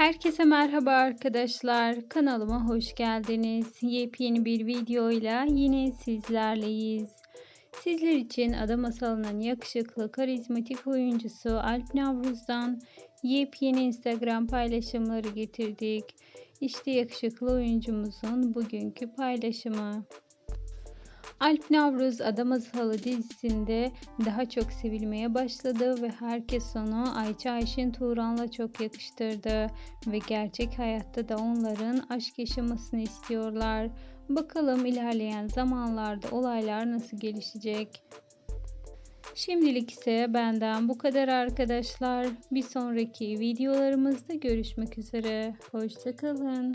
Herkese merhaba arkadaşlar. Kanalıma hoş geldiniz. Yepyeni bir videoyla yine sizlerleyiz. Sizler için Ada Masalı'nın yakışıklı, karizmatik oyuncusu Alp Navruz'dan yepyeni Instagram paylaşımları getirdik. İşte yakışıklı oyuncumuzun bugünkü paylaşımı. Alp Navruz Ada Masalı dizisinde daha çok sevilmeye başladı ve herkes onu Ayça Ayşin Turan'la çok yakıştırdı ve gerçek hayatta da onların aşk yaşamasını istiyorlar. Bakalım ilerleyen zamanlarda olaylar nasıl gelişecek? Şimdilik ise benden bu kadar arkadaşlar. Bir sonraki videolarımızda görüşmek üzere. Hoşçakalın.